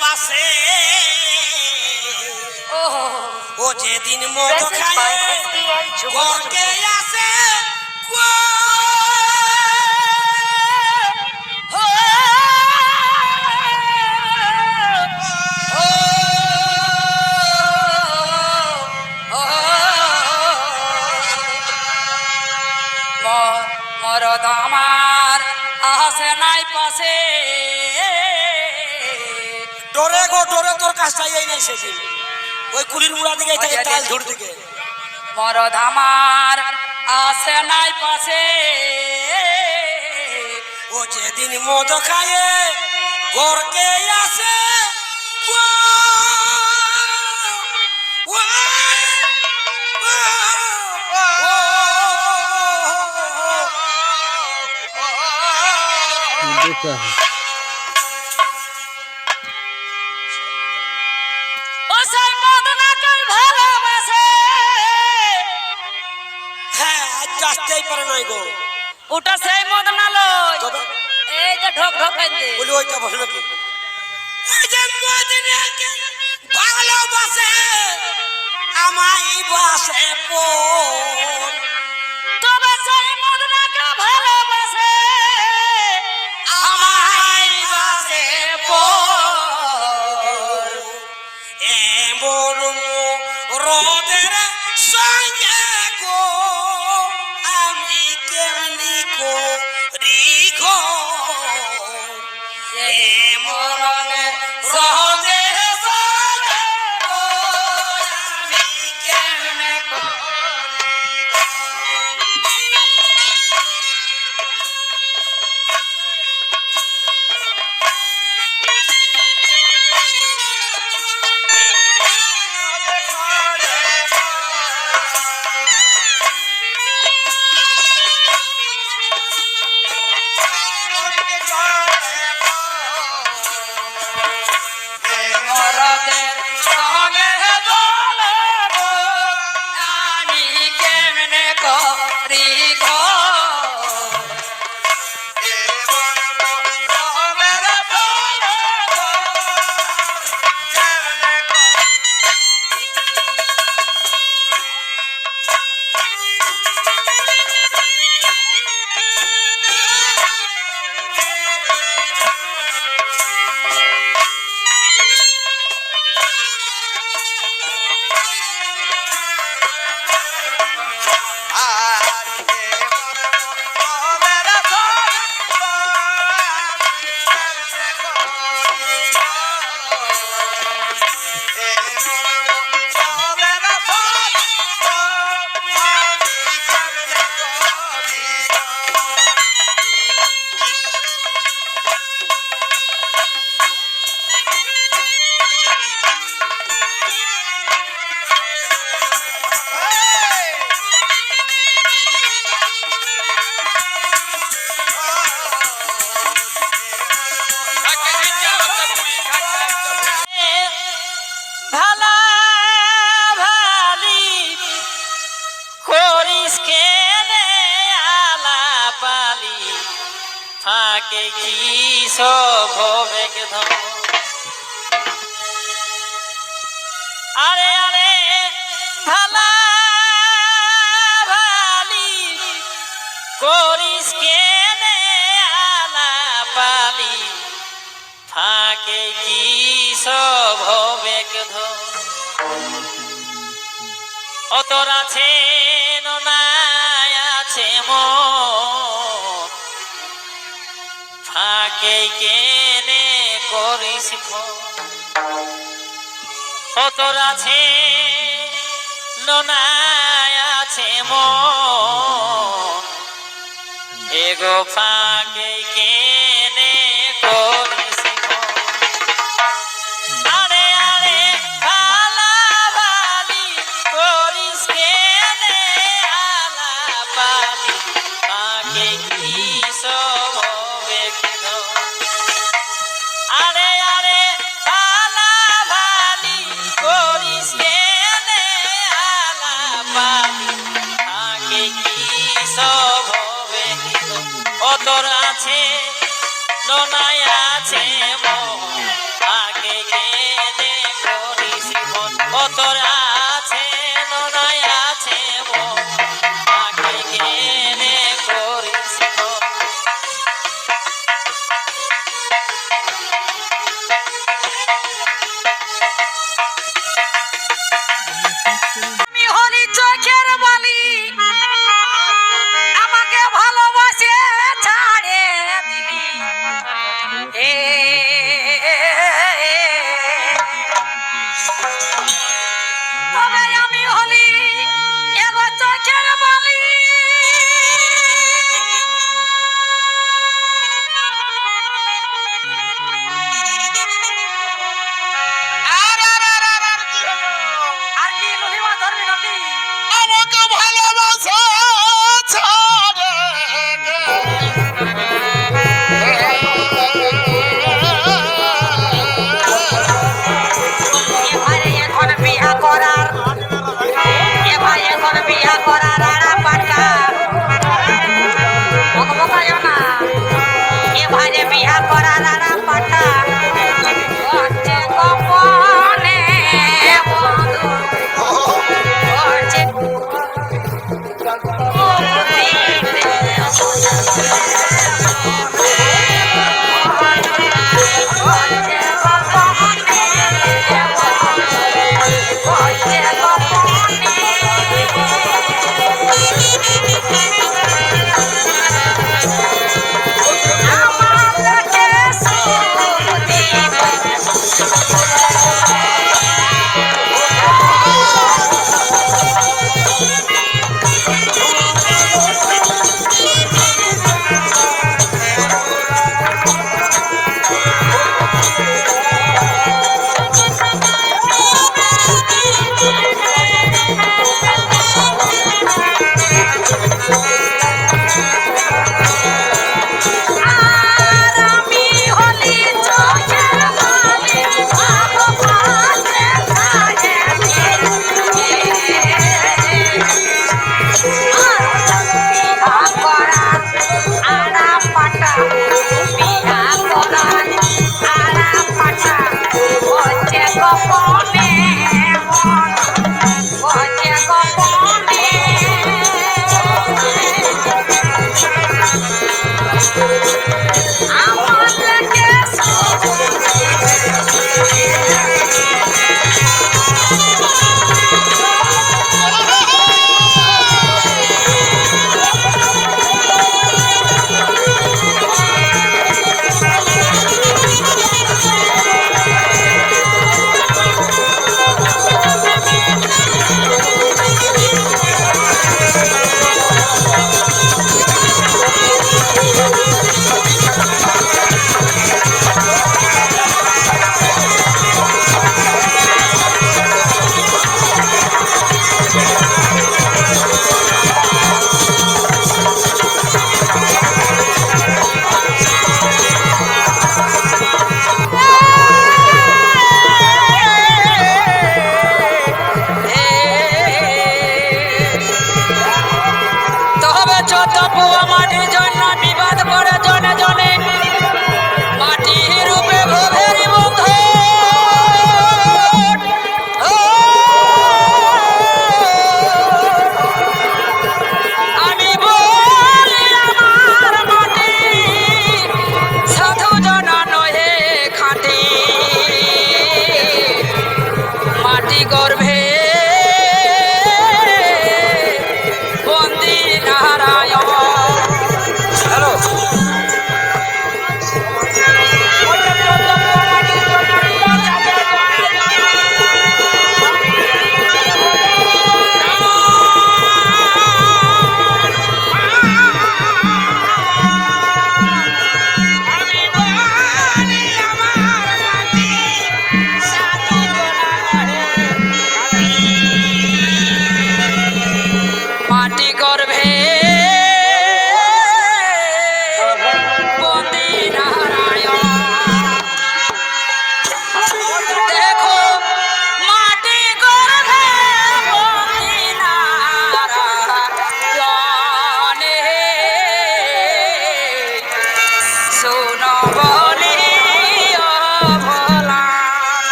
পাশে। ও যেদিন মদ খায় ঘরকে আসে। মরদ আমার আসে নাই পাশে। ডরে গো ডরে তোর কাজটাই এই নাই সেদিন ওই কুলির মুড়া দিকে থেকে তাল ঝুড় দিকে মরদ আমার আসে নাই পাশে ও যেদিন মদ খায় ঘরকে আসে গো। ওটা সেই মদনালয়। এই যে ঢোক ঢোক দে বলি ওইটা বসে কি ওই যে মদিনাকে ভালোবাসে আমায় বাসে পর এমন রোদের থাকে কি সব হবে ধর আরে আরে ভালা ভালি করিস কেনে আলা পালি। থাকে কি সব হবে ধর অতর ফাঁকে কেনে করিস অতর আছে নোনায় আছে মন? এগো ফাঁকে কেনে যন্ত্রণায় আছে।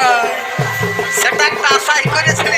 না। সেটা একটা আশাই করেছে।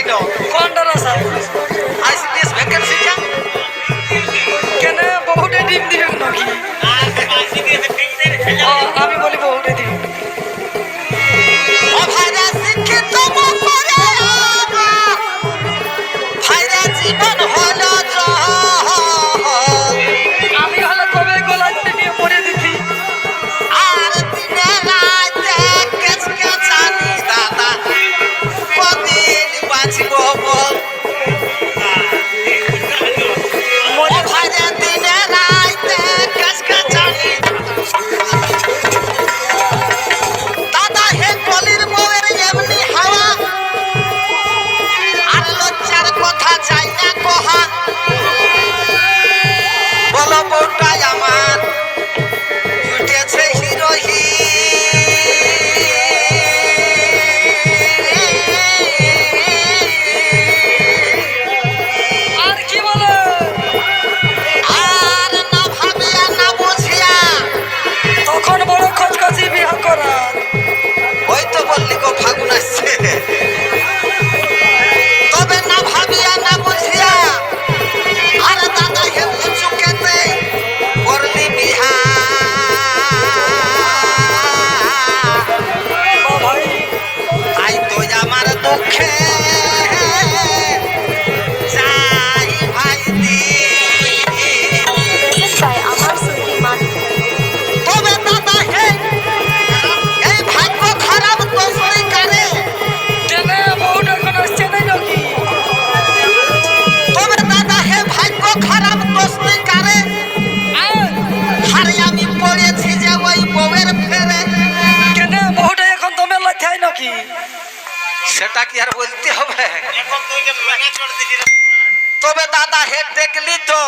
দাদা হে টেকলি তো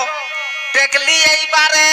টেকলি এইবারে।